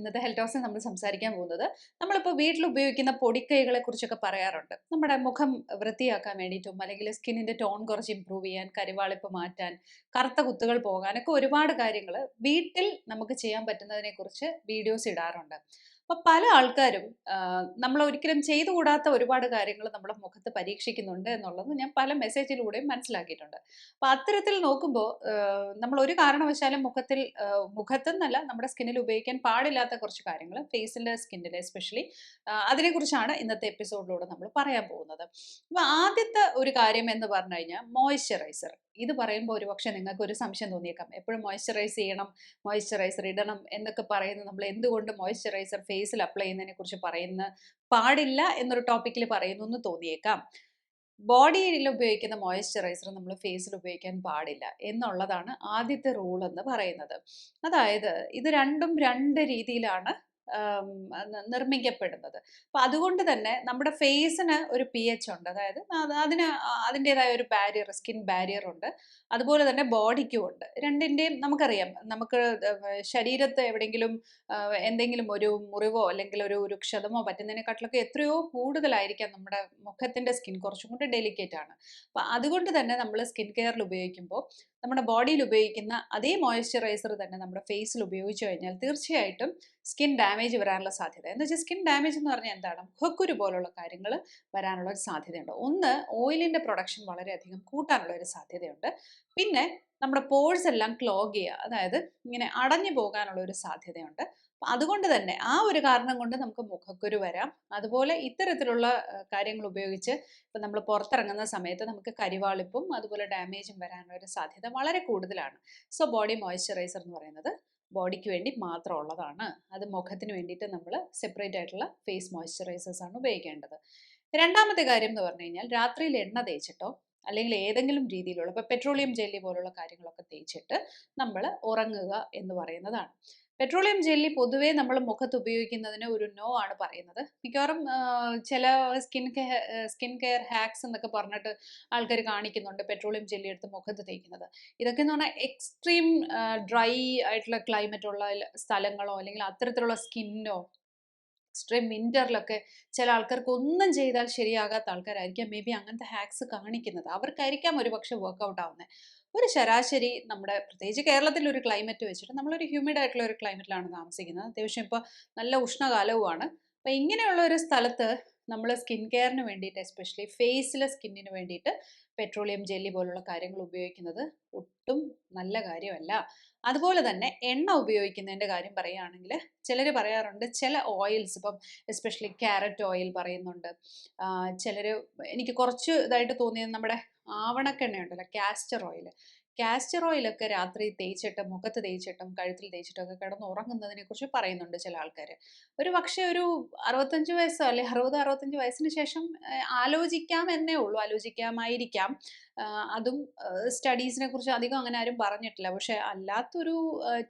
ഇന്നത്തെ ഹെൽത്ത് ടോക്സിൽ നമ്മൾ സംസാരിക്കാൻ പോകുന്നത് നമ്മളിപ്പോൾ വീട്ടിൽ ഉപയോഗിക്കുന്ന പൊടിക്കൈകളെ കുറിച്ചൊക്കെ പറയാറുണ്ട്. നമ്മുടെ മുഖം വൃത്തിയാക്കാൻ വേണ്ടിയിട്ടും അല്ലെങ്കിൽ സ്കിന്നിന്റെ ടോൺ കുറച്ച് ഇമ്പ്രൂവ് ചെയ്യാൻ കരിവാളിപ്പ് മാറ്റാൻ കറുത്ത കുത്തുകൾ പോകാനൊക്കെ ഒരുപാട് കാര്യങ്ങൾ വീട്ടിൽ നമുക്ക് ചെയ്യാൻ പറ്റുന്നതിനെ കുറിച്ച് വീഡിയോസ് ഇടാറുണ്ട്. അപ്പൊ പല ആൾക്കാരും നമ്മൾ ഒരിക്കലും ചെയ്തുകൂടാത്ത ഒരുപാട് കാര്യങ്ങൾ നമ്മുടെ മുഖത്ത് പരീക്ഷിക്കുന്നുണ്ട് എന്നുള്ളത് ഞാൻ പല മെസ്സേജിലൂടെയും മനസ്സിലാക്കിയിട്ടുണ്ട്. അപ്പൊ അത്തരത്തിൽ നോക്കുമ്പോൾ നമ്മൾ ഒരു കാരണവശാലും മുഖത്തിൽ മുഖത്തെന്നല്ല നമ്മുടെ സ്കിന്നിൽ ഉപയോഗിക്കാൻ പാടില്ലാത്ത കുറച്ച് കാര്യങ്ങൾ ഫേസിന്റെ സ്കിന്നിൽ എസ്പെഷ്യലി അതിനെക്കുറിച്ചാണ് ഇന്നത്തെ എപ്പിസോഡിലൂടെ നമ്മൾ പറയാൻ പോകുന്നത്. അപ്പോൾ ആദ്യത്തെ ഒരു കാര്യം എന്ന് പറഞ്ഞു കഴിഞ്ഞാൽ മോയ്സ്ചറൈസർ. ഇത് പറയുമ്പോൾ ഒരു പക്ഷേ നിങ്ങൾക്ക് ഒരു സംശയം തോന്നിയേക്കാം. എപ്പോഴും മോയ്സ്ചറൈസ് ചെയ്യണം മോയ്സ്ചറൈസർ ഇടണം എന്നൊക്കെ പറയുന്നത് നമ്മൾ എന്തുകൊണ്ട് മോയ്സ്ചറൈസർ ഫേസിൽ അപ്ലൈ ചെയ്യുന്നതിനെ കുറിച്ച് പറയുന്ന പാടില്ല എന്നൊരു ടോപ്പിക്കിൽ പറയുന്നു എന്ന് തോന്നിയേക്കാം. ബോഡിയിൽ ഉപയോഗിക്കുന്ന മോയ്സ്ചറൈസർ നമ്മൾ ഫേസിൽ ഉപയോഗിക്കാൻ പാടില്ല എന്നുള്ളതാണ് ആദ്യത്തെ റൂൾ എന്ന് പറയുന്നത്. അതായത് ഇത് രണ്ടും രണ്ട് രീതിയിലാണ് നിർമ്മിക്കപ്പെടുന്നത്. അപ്പം അതുകൊണ്ട് തന്നെ നമ്മുടെ ഫേസിന് ഒരു പി എച്ച് ഉണ്ട്. അതായത് അതിന് അതിന്റെതായ ഒരു ബാരിയർ സ്കിൻ ബാരിയർ ഉണ്ട്. അതുപോലെ തന്നെ ബോഡിക്കും ഉണ്ട്. രണ്ടിന്റെയും നമുക്കറിയാം. നമുക്ക് ശരീരത്ത് എവിടെയെങ്കിലും എന്തെങ്കിലും ഒരു മുറിവോ അല്ലെങ്കിൽ ഒരു ഒരു ക്ഷതമോ പറ്റുന്നതിനെക്കാട്ടിലൊക്കെ എത്രയോ കൂടുതലായിരിക്കാം നമ്മുടെ മുഖത്തിന്റെ സ്കിൻ കുറച്ചും കൂടി ഡെലിക്കേറ്റ് ആണ്. അപ്പം അതുകൊണ്ട് തന്നെ നമ്മൾ സ്കിൻ കെയറിൽ ഉപയോഗിക്കുമ്പോൾ നമ്മുടെ ബോഡിയിൽ ഉപയോഗിക്കുന്ന അതേ മോയ്സ്ചറൈസർ തന്നെ നമ്മുടെ ഫേസിൽ ഉപയോഗിച്ചു കഴിഞ്ഞാൽ തീർച്ചയായിട്ടും സ്കിൻ ഡാമേജ് വരാനുള്ള സാധ്യത. എന്ന് വെച്ചാൽ സ്കിൻ ഡാമേജ് എന്ന് പറഞ്ഞാൽ എന്താണ്? മുഖക്കുരു പോലുള്ള കാര്യങ്ങൾ വരാനുള്ള ഒരു സാധ്യതയുണ്ട്. ഒന്ന് ഓയിലിന്റെ പ്രൊഡക്ഷൻ വളരെയധികം കൂട്ടാനുള്ള ഒരു സാധ്യതയുണ്ട്. പിന്നെ നമ്മുടെ പോഴ്സ് എല്ലാം ക്ലോഗ് ചെയ്യുക. അതായത് ഇങ്ങനെ അടഞ്ഞു പോകാനുള്ള ഒരു സാധ്യതയുണ്ട്. അതുകൊണ്ട് തന്നെ ആ ഒരു കാരണം കൊണ്ട് നമുക്ക് മുഖക്കുരു വരാം. അതുപോലെ ഇത്തരത്തിലുള്ള കാര്യങ്ങൾ ഉപയോഗിച്ച് ഇപ്പം നമ്മൾ പുറത്തിറങ്ങുന്ന സമയത്ത് നമുക്ക് കരിവാളിപ്പും അതുപോലെ ഡാമേജും വരാനുള്ള ഒരു സാധ്യത വളരെ കൂടുതലാണ്. സോ ബോഡി മോയ്സ്ചറൈസർ എന്ന് പറയുന്നത് ബോഡിക്ക് വേണ്ടി മാത്രം ഉള്ളതാണ് അത് മുഖത്തിന് വേണ്ടിയിട്ട് നമ്മൾ സെപ്പറേറ്റ് ആയിട്ടുള്ള ഫേസ് മോയ്സ്ചറൈസേഴ്സ് ആണ് ഉപയോഗിക്കേണ്ടത്. രണ്ടാമത്തെ കാര്യം എന്ന് പറഞ്ഞു കഴിഞ്ഞാൽ രാത്രിയിൽ എണ്ണ തേച്ചിട്ടോ അല്ലെങ്കിൽ ഏതെങ്കിലും രീതിയിലുള്ള ഇപ്പോൾ പെട്രോളിയം ജെല്ലി പോലുള്ള കാര്യങ്ങളൊക്കെ തേച്ചിട്ട് നമ്മൾ ഉറങ്ങുക എന്ന് പറയുന്നതാണ്. പെട്രോളിയം ജെല്ലി പൊതുവേ നമ്മൾ മുഖത്ത് ഉപയോഗിക്കുന്നതിന് ഒരു നോ ആണ് പറയുന്നത്. മിക്കവാറും ചില skin care skin care hacks എന്നൊക്കെ പറഞ്ഞിട്ട് ആൾക്കാർ കാണിക്കുന്നുണ്ട് പെട്രോളിയം ജെല്ലി എടുത്ത് മുഖത്ത് തേക്കുന്നത്. ഇതൊക്കെ എന്ന് പറഞ്ഞാൽ എക്സ്ട്രീം ഡ്രൈ ആയിട്ടുള്ള ക്ലൈമറ്റ് ഉള്ള സ്ഥലങ്ങളോ അല്ലെങ്കിൽ അത്തരത്തിലുള്ള സ്കിന്നോ എക്സ്ട്രീം വിന്ററിലൊക്കെ ചില ആൾക്കാർക്ക് ഒന്നും ചെയ്താൽ ശരിയാകാത്ത ആൾക്കാരായിരിക്കാം. മേ ബി അങ്ങനത്തെ ഹാക്സ് കാണിക്കുന്നത്. അവർക്കായിരിക്കാം ഒരു പക്ഷേ വർക്കൗട്ട് ആവുന്നത് ഒരു ശരാശരി നമ്മുടെ പ്രത്യേകിച്ച് കേരളത്തിൽ ഒരു ക്ലൈമറ്റ് വെച്ചിട്ട് നമ്മളൊരു ഹ്യൂമിഡ് ആയിട്ടുള്ള ഒരു ക്ലൈമറ്റിലാണ് താമസിക്കുന്നത്. അത്യാവശ്യം ഇപ്പോൾ നല്ല ഉഷ്ണകാലവുമാണ്. അപ്പോൾ ഇങ്ങനെയുള്ള ഒരു സ്ഥലത്ത് നമ്മൾ സ്കിൻ കെയറിന് വേണ്ടിയിട്ട് എസ്പെഷ്യലി ഫേസിലെ സ്കിന്നിന് വേണ്ടിയിട്ട് പെട്രോളിയം ജെല്ലി പോലുള്ള കാര്യങ്ങൾ ഉപയോഗിക്കുന്നത് ഒട്ടും നല്ല കാര്യമല്ല. അതുപോലെ തന്നെ എണ്ണ ഉപയോഗിക്കുന്നതിന്റെ കാര്യം പറയുകയാണെങ്കിൽ ചിലർ പറയാറുണ്ട് ചില ഓയിൽസ് ഇപ്പം എസ്പെഷ്യലി ക്യാരറ്റ് ഓയിൽ പറയുന്നുണ്ട്. ചിലർ എനിക്ക് കുറച്ച് ഇതായിട്ട് തോന്നിയത് നമ്മുടെ ആവണക്കെണ്ണ ഉണ്ടല്ലോ കാസ്റ്റർ ഓയിൽ കാസ്റ്റർ ഓയിലൊക്കെ രാത്രി തേച്ചിട്ട് മുഖത്ത് തേച്ചിട്ടും കഴുത്തിൽ തേച്ചിട്ടും ഒക്കെ കിടന്ന് ഉറങ്ങുന്നതിനെ കുറിച്ച് പറയുന്നുണ്ട് ചില ആൾക്കാർ ഒരു പക്ഷേ ഒരു അറുപത്തഞ്ച് വയസ്സോ അല്ലെ അറുപത് അറുപത്തഞ്ച് വയസ്സിന് ശേഷം ആലോചിക്കാം എന്നേ ഉള്ളൂ. ആലോചിക്കാമായിരിക്കാം. അതും സ്റ്റഡീസിനെ കുറിച്ച് അധികം അങ്ങനെ ആരും പറഞ്ഞിട്ടില്ല. പക്ഷെ അല്ലാത്തൊരു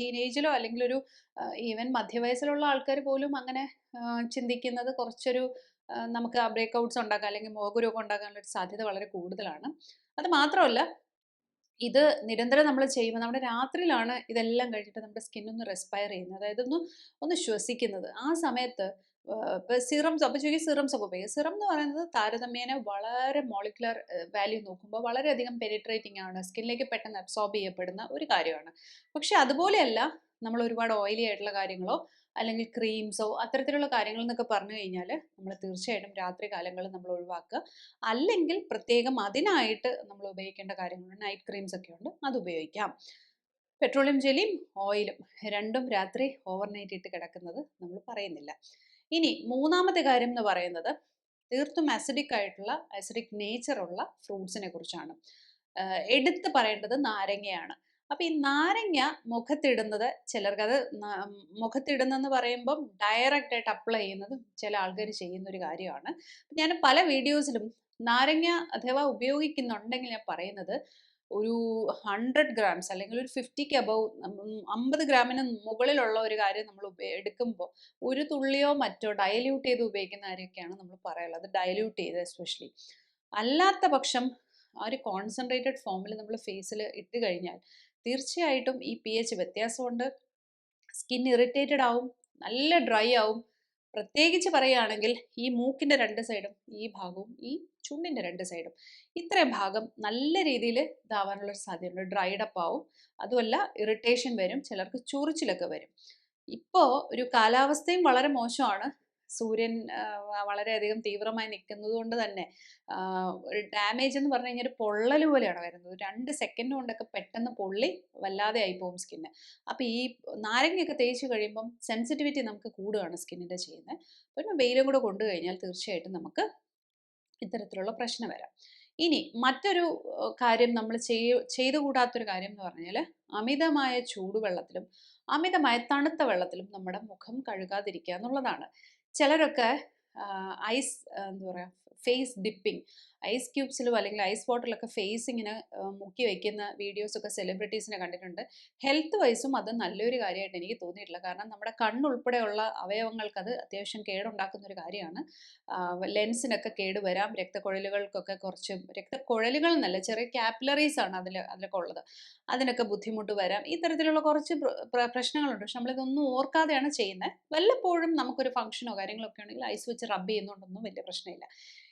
ടീനേജിലോ അല്ലെങ്കിൽ ഒരു ഈവൻ മധ്യവയസ്സിലുള്ള ആൾക്കാർ പോലും അങ്ങനെ ചിന്തിക്കുന്നത് കുറച്ചൊരു നമുക്ക് ബ്രേക്ക്ഔട്ട്സ് ഉണ്ടാക്കാം അല്ലെങ്കിൽ മുഖകുരുവൊക്കെ ഉണ്ടാക്കാനുള്ള സാധ്യത വളരെ കൂടുതലാണ്. അത് മാത്രമല്ല ഇത് നിരന്തരം നമ്മൾ ചെയ്യുമ്പോൾ നമ്മുടെ രാത്രിയിലാണ് ഇതെല്ലാം കഴിഞ്ഞിട്ട് നമ്മുടെ സ്കിന്നൊന്ന് റെസ്പയർ ചെയ്യുന്നത്. അതായത് ഒന്ന് ഒന്ന് ശ്വസിക്കുന്നത്. ആ സമയത്ത് ഇപ്പോൾ സിറംസ് അപ്പോൾ ചോദിക്കും സിറംസ് ഒക്കെ ഉപയോഗിക്കും. സിറം എന്ന് പറയുന്നത് താരതമ്യേന വളരെ മോളിക്കുലർ വാല്യൂ നോക്കുമ്പോൾ വളരെയധികം പെനിട്രേറ്റിംഗ് ആണ്. സ്കിന്നിലേക്ക് പെട്ടെന്ന് അബ്സോർബ് ചെയ്യപ്പെടുന്ന ഒരു കാര്യമാണ്. പക്ഷെ അതുപോലെയല്ല നമ്മൾ ഒരുപാട് ഓയിലി ആയിട്ടുള്ള കാര്യങ്ങളോ അല്ലെങ്കിൽ ക്രീംസോ അത്തരത്തിലുള്ള കാര്യങ്ങൾ എന്നൊക്കെ പറഞ്ഞു കഴിഞ്ഞാൽ നമ്മൾ തീർച്ചയായിട്ടും രാത്രി കാലങ്ങളിൽ നമ്മൾ ഒഴിവാക്കുക. അല്ലെങ്കിൽ പ്രത്യേകം അതിനായിട്ട് നമ്മൾ ഉപയോഗിക്കേണ്ട കാര്യങ്ങളുണ്ട് നൈറ്റ് ക്രീംസ് ഒക്കെ ഉണ്ട് അത് ഉപയോഗിക്കാം. പെട്രോളിയം ജെലിയും ഓയിലും രണ്ടും രാത്രി ഓവർനൈറ്റ് ഇട്ട് കിടക്കുന്നത് നമ്മൾ പറയുന്നില്ല. ഇനി മൂന്നാമത്തെ കാര്യം എന്ന് പറയുന്നത് തീർത്തും അസിഡിക് ആയിട്ടുള്ള അസിഡിക് നേച്ചറുള്ള ഫ്രൂട്ട്സിനെ കുറിച്ചാണ്. എടുത്ത് പറയേണ്ടത് നാരങ്ങയാണ്. അപ്പൊ ഈ നാരങ്ങ മുഖത്തിടുന്നത് ചിലർക്ക് അത് മുഖത്തിടുന്നെന്ന് പറയുമ്പം ഡയറക്റ്റ് ആയിട്ട് അപ്ലൈ ചെയ്യുന്നത് ചില ആൾക്കാർ ചെയ്യുന്ന ഒരു കാര്യമാണ്. ഞാൻ പല വീഡിയോസിലും നാരങ്ങ അഥവാ ഉപയോഗിക്കുന്നുണ്ടെങ്കിൽ ഞാൻ പറയുന്നത് ഒരു ഹൺഡ്രഡ് ഗ്രാംസ് അല്ലെങ്കിൽ ഒരു ഫിഫ്റ്റിക്ക് അബവ് അമ്പത് ഗ്രാമിന് മുകളിലുള്ള ഒരു കാര്യം നമ്മൾ എടുക്കുമ്പോൾ ഒരു തുള്ളിയോ മറ്റോ ഡയല്യൂട്ട് ചെയ്ത് ഉപയോഗിക്കുന്ന കാര്യമൊക്കെയാണ് നമ്മൾ പറയുള്ളത് ഡയല്യൂട്ട് ചെയ്ത് എസ്പെഷ്യലി അല്ലാത്ത പക്ഷം ആ ഒരു കോൺസെൻട്രേറ്റഡ് ഫോമിൽ നമ്മൾ ഫേസിൽ ഇട്ട് കഴിഞ്ഞാൽ തീർച്ചയായിട്ടും ഈ പി എച്ച് വ്യത്യാസമുണ്ട്. സ്കിൻ ഇറിറ്റേറ്റഡ് ആവും നല്ല ഡ്രൈ ആവും. പ്രത്യേകിച്ച് പറയുകയാണെങ്കിൽ ഈ മൂക്കിന്റെ രണ്ട് സൈഡും ഈ ഭാഗവും ഈ ചുണ്ടിന്റെ രണ്ട് സൈഡും ഇത്രയും ഭാഗം നല്ല രീതിയിൽ ഇതാവാനുള്ളൊരു സാധ്യതയുണ്ട്. ഡ്രൈഡ് അപ്പ് ആവും. അതുമല്ല ഇറിറ്റേഷൻ വരും ചിലർക്ക് ചൊറിച്ചിലൊക്കെ വരും. ഇപ്പോൾ ഒരു കാലാവസ്ഥയും വളരെ മോശമാണ്. സൂര്യൻ വളരെയധികം തീവ്രമായി നിൽക്കുന്നത് കൊണ്ട് തന്നെ ഒരു ഡാമേജ് എന്ന് പറഞ്ഞു കഴിഞ്ഞാൽ ഒരു പൊള്ളൽ പോലെയാണ് വരുന്നത്. രണ്ട് സെക്കൻഡ് കൊണ്ടൊക്കെ പെട്ടെന്ന് പൊള്ളി വല്ലാതെ ആയി പോകും സ്കിന്ന് അപ്പോൾ ഈ നാരങ്ങയൊക്കെ തേച്ച് കഴിയുമ്പം സെൻസിറ്റിവിറ്റി നമുക്ക് കൂടുകയാണ് സ്കിന്നിന്റെ ചെയ്യുന്നത്. പിന്നെ വെയിലും കൂടെ കൊണ്ടു കഴിഞ്ഞാൽ തീർച്ചയായിട്ടും നമുക്ക് ഇത്തരത്തിലുള്ള പ്രശ്നം വരാം. ഇനി മറ്റൊരു കാര്യം നമ്മൾ ചെയ്യ ചെയ്തുകൂടാത്തൊരു കാര്യം എന്ന് പറഞ്ഞാൽ അമിതമായ ചൂടുവെള്ളത്തിലും അമിതമായ തണുത്ത വെള്ളത്തിലും നമ്മുടെ മുഖം കഴുകാതിരിക്കുക എന്നുള്ളതാണ്. ചിലരൊക്കെ ഐസ് എന്താ പറയുക ഫേസ് ഡിപ്പിംഗ് ഐസ് ക്യൂബ്സിലും അല്ലെങ്കിൽ ഐസ് വാട്ടറിലൊക്കെ ഫേസ് ഇങ്ങനെ മുക്കി വയ്ക്കുന്ന വീഡിയോസൊക്കെ സെലിബ്രിറ്റീസിനെ കണ്ടിട്ടുണ്ട്. ഹെൽത്ത് വൈസും അത് നല്ലൊരു കാര്യമായിട്ട് എനിക്ക് തോന്നിയിട്ടില്ല. കാരണം നമ്മുടെ കണ്ണുൾപ്പെടെയുള്ള അവയവങ്ങൾക്ക് അത് അത്യാവശ്യം കേടുണ്ടാക്കുന്ന ഒരു കാര്യമാണ് ലെൻസിനൊക്കെ കേട് വരാം. രക്തക്കുഴലുകൾക്കൊക്കെ കുറച്ച് രക്തക്കുഴലുകൾ എന്നല്ല ചെറിയ കാപ്പിലറീസ് ആണ് അതിൽ അതിലൊക്കെ ഉള്ളത്. അതിനൊക്കെ ബുദ്ധിമുട്ട് വരാം. ഇത്തരത്തിലുള്ള കുറച്ച് പ്ര- പ്ര- പ്രശ്നങ്ങളുണ്ട്. പക്ഷെ നമ്മളിതൊന്നും ഓർക്കാതെയാണ് ചെയ്യുന്നത്. വല്ലപ്പോഴും നമുക്കൊരു ഫംഗ്ഷനോ കാര്യങ്ങളൊക്കെ ഉണ്ടെങ്കിൽ ഐസ് വെച്ച് റബ്ബ് ചെയ്യുന്നതുകൊണ്ടൊന്നും വലിയ പ്രശ്നമില്ല.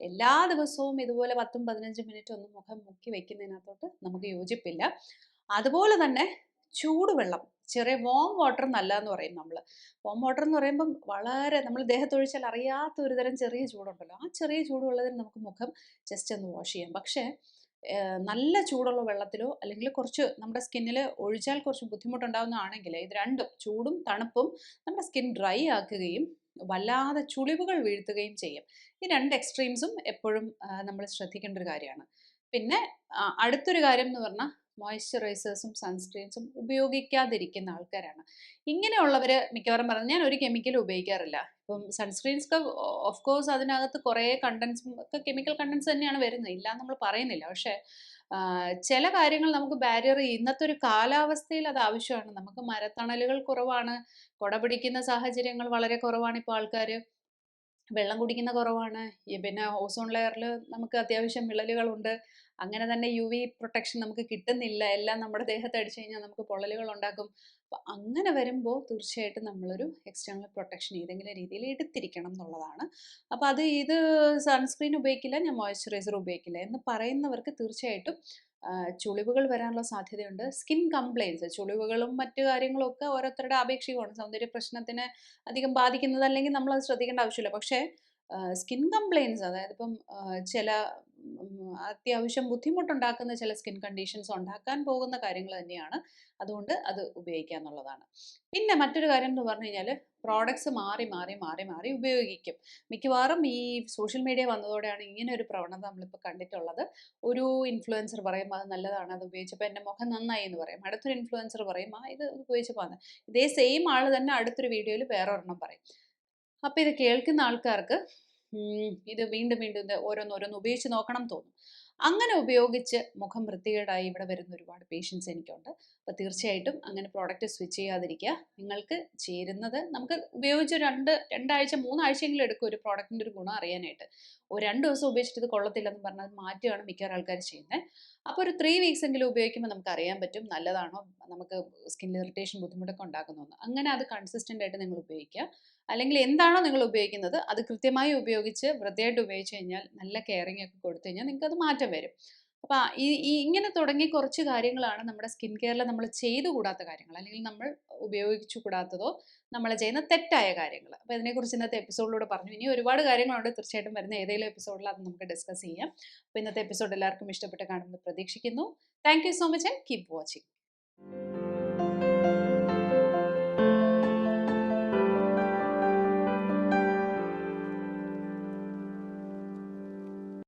എല്ലാ ദിവസവും ഇതുപോലെ പത്തും പതിനഞ്ചും മിനിറ്റ് ഒന്നും മുഖം മുക്കി വെക്കുന്നതിനകത്തോട്ട് നമുക്ക് യോജിപ്പില്ല. അതുപോലെ തന്നെ ചൂടുവെള്ളം ചെറിയ വോം വാട്ടർ നല്ല എന്ന് പറയും നമ്മൾ വോം വാട്ടർ എന്ന് പറയുമ്പം വളരെ നമ്മൾ ദേഹത്തൊഴിച്ചാൽ അറിയാത്ത ഒരു തരം ചെറിയ ചൂടുണ്ടല്ലോ. ആ ചെറിയ ചൂടുള്ളതിന് നമുക്ക് മുഖം ജസ്റ്റ് ഒന്ന് വാഷ് ചെയ്യാം. പക്ഷേ നല്ല ചൂടുള്ള വെള്ളത്തിലോ അല്ലെങ്കിൽ കുറച്ച് നമ്മുടെ സ്കിന്നിൽ ഒഴിച്ചാൽ കുറച്ച് ബുദ്ധിമുട്ടുണ്ടാകുന്നതാണെങ്കിൽ ഇത് രണ്ടും ചൂടും തണുപ്പും നമ്മുടെ സ്കിൻ ഡ്രൈ ആക്കുകയും വല്ലാതെ ചുളിവുകൾ വീഴ്ത്തുകയും ചെയ്യും. ഈ രണ്ട് എക്സ്ട്രീംസും എപ്പോഴും നമ്മൾ ശ്രദ്ധിക്കേണ്ട ഒരു കാര്യമാണ്. പിന്നെ അടുത്തൊരു കാര്യം എന്ന് പറഞ്ഞാൽ മോയ്സ്ചറൈസേഴ്സും സൺസ്ക്രീൻസും ഉപയോഗിക്കാതിരിക്കുന്ന ആൾക്കാരാണ്. ഇങ്ങനെയുള്ളവർ മിക്കവാറും പറഞ്ഞാൽ ഞാൻ ഒരു കെമിക്കലും ഉപയോഗിക്കാറില്ല. ഇപ്പം സൺസ്ക്രീൻസൊക്കെ ഓഫ് കോഴ്സ് അതിനകത്ത് കുറേ കണ്ടൻസും ഒക്കെ കെമിക്കൽ കണ്ടൻസ് തന്നെയാണ് വരുന്നത്. ഇല്ല നമ്മൾ പറയുന്നില്ല. പക്ഷേ ചില കാര്യങ്ങൾ നമുക്ക് ബാരിയർ ഇന്നത്തെ ഒരു കാലാവസ്ഥയിൽ അത് ആവശ്യമാണ്. നമുക്ക് മരത്തണലുകൾ കുറവാണ് കുട പിടിക്കുന്ന സാഹചര്യങ്ങൾ വളരെ കുറവാണ് ഇപ്പോൾ ആൾക്കാർ വെള്ളം കുടിക്കുന്ന കുറവാണ്. പിന്നെ ഓസോൺ ലെയറിൽ നമുക്ക് അത്യാവശ്യം വിള്ളലുകളുണ്ട്. അങ്ങനെ തന്നെ യു വി പ്രൊട്ടക്ഷൻ നമുക്ക് കിട്ടുന്നില്ല. എല്ലാം നമ്മുടെ ദേഹത്ത് അടിച്ചു കഴിഞ്ഞാൽ നമുക്ക് പൊള്ളലുകൾ ഉണ്ടാക്കും. അപ്പം അങ്ങനെ വരുമ്പോൾ തീർച്ചയായിട്ടും നമ്മളൊരു എക്സ്റ്റേണൽ പ്രൊട്ടക്ഷൻ ഏതെങ്കിലും രീതിയിൽ എടുത്തിരിക്കണം എന്നുള്ളതാണ്. അപ്പോൾ അത് ഇത് സൺസ്ക്രീൻ ഉപയോഗിക്കില്ല ഞാൻ മോയ്സ്ചറൈസർ ഉപയോഗിക്കില്ല എന്ന് പറയുന്നവർക്ക് തീർച്ചയായിട്ടും ചുളിവുകൾ വരാനുള്ള സാധ്യതയുണ്ട്. സ്കിൻ കംപ്ലയിൻസ് ചുളിവുകളും മറ്റു കാര്യങ്ങളും ഒക്കെ ഓരോരുത്തരുടെ ആപേക്ഷികമാണ്. സൗന്ദര്യ പ്രശ്നത്തിന് അധികം ബാധിക്കുന്നത് അല്ലെങ്കിൽ നമ്മൾ അത് ശ്രദ്ധിക്കേണ്ട ആവശ്യമില്ല. പക്ഷേ സ്കിൻ കംപ്ലയിൻസ് അതായത് ഇപ്പം ചില അത്യാവശ്യം ബുദ്ധിമുട്ടുണ്ടാക്കുന്ന ചില സ്കിൻ കണ്ടീഷൻസ് ഉണ്ടാക്കാൻ പോകുന്ന കാര്യങ്ങൾ തന്നെയാണ്. അതുകൊണ്ട് അത് ഉപയോഗിക്കുക എന്നുള്ളതാണ്. പിന്നെ മറ്റൊരു കാര്യം എന്ന് പറഞ്ഞു കഴിഞ്ഞാൽ പ്രോഡക്ട്സ് മാറി മാറി മാറി മാറി ഉപയോഗിക്കും. മിക്കവാറും ഈ സോഷ്യൽ മീഡിയ വന്നതോടെയാണ് ഇങ്ങനെ ഒരു പ്രവണത നമ്മളിപ്പോൾ കണ്ടിട്ടുള്ളത്. ഒരു ഇൻഫ്ലുവൻസർ പറയും അത് നല്ലതാണ് അത് ഉപയോഗിച്ചപ്പോൾ എന്റെ മുഖം നന്നായി എന്ന് പറയും. അടുത്തൊരു ഇൻഫ്ലുവൻസർ പറയും ആ ഇത് ഉപയോഗിച്ചപ്പോൾ ഇതേ സെയിം ആൾ തന്നെ അടുത്തൊരു വീഡിയോയിൽ വേറെ ഒരെണ്ണം പറയും. അപ്പോൾ ഇത് കേൾക്കുന്ന ആൾക്കാർക്ക് ഇത് വീണ്ടും വീണ്ടും ഇത് ഓരോന്നോരോന്ന് ഉപയോഗിച്ച് നോക്കണം തോന്നും. അങ്ങനെ ഉപയോഗിച്ച് മുഖം വൃത്തികേടായി ഇവിടെ വരുന്ന ഒരുപാട് പേഷ്യൻസ് എനിക്കുണ്ട്. അപ്പോൾ തീർച്ചയായിട്ടും അങ്ങനെ പ്രോഡക്റ്റ് സ്വിച്ച് ചെയ്യാതിരിക്കുക. നിങ്ങൾക്ക് ചേരുന്നത് നമുക്ക് ഉപയോഗിച്ച് രണ്ട് രണ്ടാഴ്ച മൂന്നാഴ്ചയെങ്കിലും എടുക്കും ഒരു പ്രോഡക്റ്റിന്റെ ഒരു ഗുണം അറിയാനായിട്ട്. ഒരു രണ്ട് ദിവസം ഉപയോഗിച്ചിട്ട് ഇത് കൊള്ളത്തില്ലെന്ന് പറഞ്ഞാൽ മാറ്റുകയാണ് മിക്കവാറും ആൾക്കാർ ചെയ്യുന്നത്. അപ്പോൾ ഒരു ത്രീ വീക്സ് എങ്കിലും ഉപയോഗിക്കുമ്പോൾ നമുക്ക് അറിയാൻ പറ്റും നല്ലതാണോ നമുക്ക് സ്കിൻ ഇറിറ്റേഷൻ ബുദ്ധിമുട്ടൊക്കെ ഉണ്ടാക്കുന്നതെന്ന് അങ്ങനെ അത് കൺസിസ്റ്റന്റ് ആയിട്ട് നിങ്ങൾ ഉപയോഗിക്കുക. അല്ലെങ്കിൽ എന്താണോ നിങ്ങൾ ഉപയോഗിക്കുന്നത് അത് കൃത്യമായി ഉപയോഗിച്ച് വൃത്തിയായിട്ട് ഉപയോഗിച്ച് കഴിഞ്ഞാൽ നല്ല കെയറിങ് ഒക്കെ കൊടുത്തു കഴിഞ്ഞാൽ നിങ്ങൾക്ക് അത് മാറ്റം വരും. അപ്പോൾ ഈ ഇങ്ങനെ തുടങ്ങി കുറച്ച് കാര്യങ്ങളാണ് നമ്മുടെ സ്കിൻ കെയറിൽ നമ്മൾ ചെയ്തു കൂടാത്ത കാര്യങ്ങൾ. അല്ലെങ്കിൽ നമ്മൾ ഉപയോഗിച്ചു കൂടാത്തതോ നമ്മൾ ചെയ്യുന്ന തെറ്റായ കാര്യങ്ങൾ. അപ്പോൾ ഇതിനെക്കുറിച്ച് ഇന്നത്തെ എപ്പിസോഡിലൂടെ പറഞ്ഞു. ഇനി ഒരുപാട് കാര്യങ്ങളുണ്ട്. തീർച്ചയായിട്ടും വരുന്ന ഏതെങ്കിലും എപ്പിസോഡിൽ അത് നമുക്ക് ഡിസ്കസ് ചെയ്യാം. അപ്പോൾ ഇന്നത്തെ എപ്പിസോഡ് എല്ലാവർക്കും ഇഷ്ടപ്പെട്ട് കാണുമെന്ന് പ്രതീക്ഷിക്കുന്നു. Thank so much and keep watching.